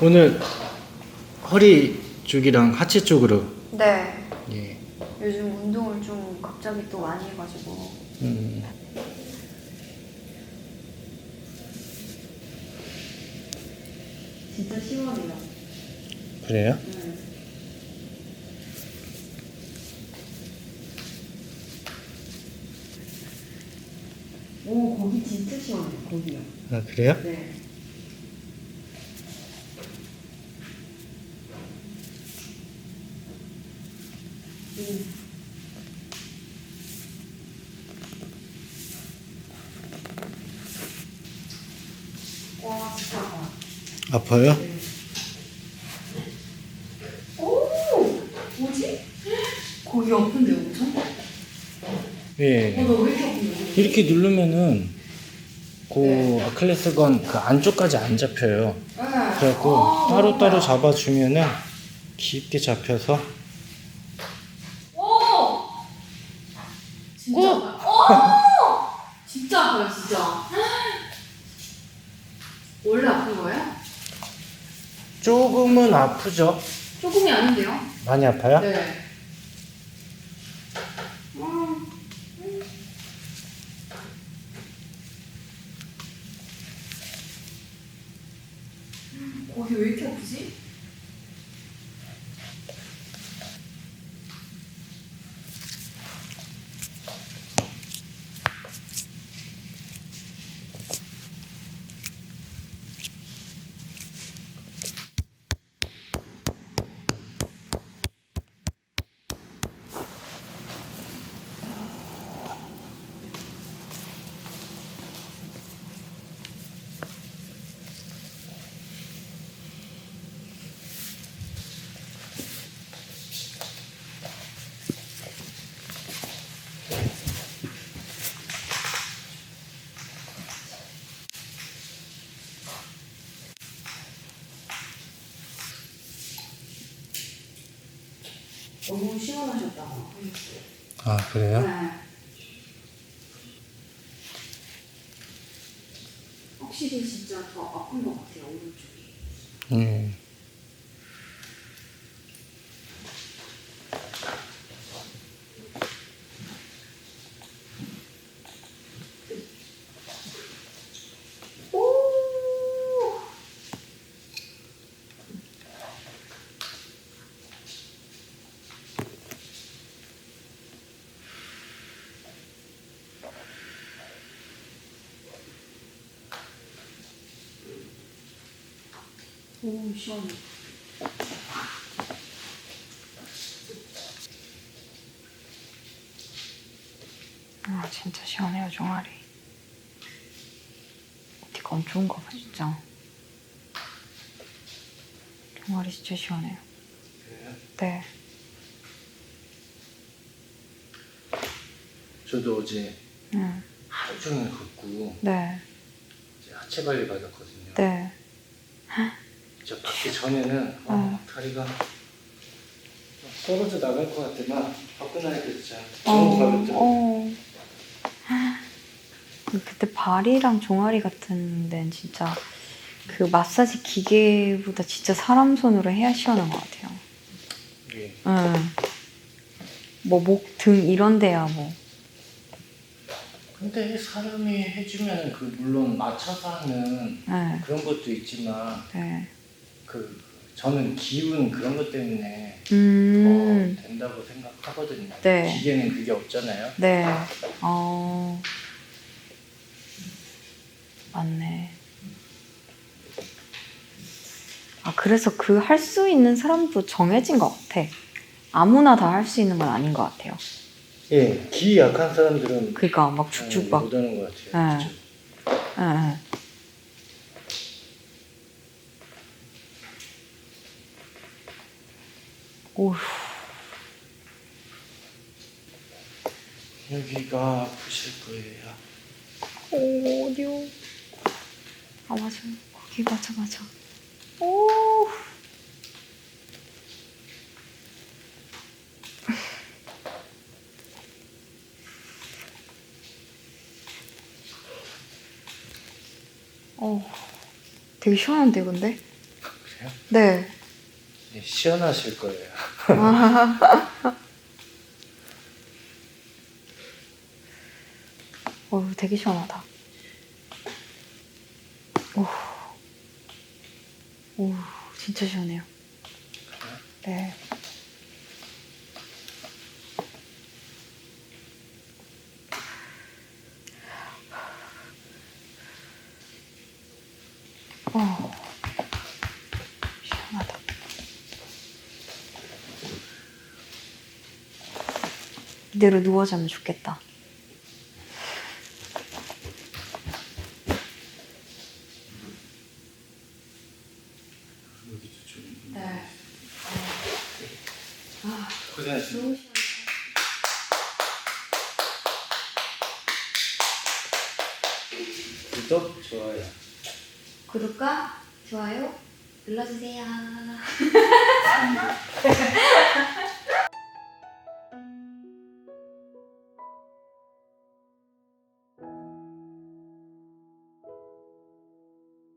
오늘 허리 쪽이랑 하체 쪽으로 네. 예. 요즘 운동을 좀 갑자기 또 많이 해가지고. 음. 진짜 시원해요. 그래요? 네. 오, 거기 진짜 시원해요, 거기요. 아 그래요? 네. 음. 와, 진짜 아파. 아파요? 오! 뭐지? 거기 아픈데 엄청? 예. 어, 나왜 이렇게 아픈데? 이렇게 누르면은 그 네. 아킬레스건 그 안쪽까지 안 잡혀요. 네. 그래갖고 아, 따로 따로. 잡아주면은 깊게 잡혀서 진짜 아파요. 오! 진짜 아파요, 진짜. 원래 아픈 거예요? 조금은 아프죠? 조금이 아닌데요? 많이 아파요? 네. 음. 거기 왜 이렇게 아프지? 너무 시원하셨다고. 아 그래요? 네. 확실히 진짜 더 아픈 것 같아요 오른쪽이. 음. 오 시원해. 아 진짜 시원해요 종아리. 어디가 엄청 가 봐, 진짜. 종아리 진짜 시원해요. 네. 저도 어제 응. 하루 종일 걷고 네. 이제 하체 관리 받았거든요. 네. 전에는 어, 어. 다리가 떨어져 나갈 것 나니까 진짜 어, 너무. 어. 그때 발이랑 종아리 같은 데는 진짜 그 마사지 기계보다 진짜 사람 손으로 해야 시원한 것 같아요. 예. 응. 뭐 목, 등 이런 데야 뭐. 근데 사람이 해주면 그 물론 맞춰서 하는 네. 그런 것도 있지만 네. 그 저는 기운 그런 것 때문에 음. 더 된다고 생각하거든요. 네. 기계는 그게 없잖아요. 네. 어. 맞네. 아, 그래서 그 할 수 있는 사람도 정해진 것 같아. 아무나 다 할 수 있는 건 아닌 것 같아요. 예, 기 약한 사람들은 그니까 막 쭉쭉 예, 막. 못 하는 것 같아요. 네. 그쵸? 예, 예. 오휴. 여기가 아프실 거예요. 오, 어디요? 아, 맞아. 거기 맞아, 맞아. 오. 어, 되게 시원한데, 근데? 같으세요? 네. 네, 시원하실 거예요. 어, 되게 시원하다. 오, 오, 진짜 시원해요. 네. 어, 시원하다. 이대로 누워 자면 좋겠다. 고생하셨습니다. 구독, 좋아요. 구독과 좋아요 눌러주세요.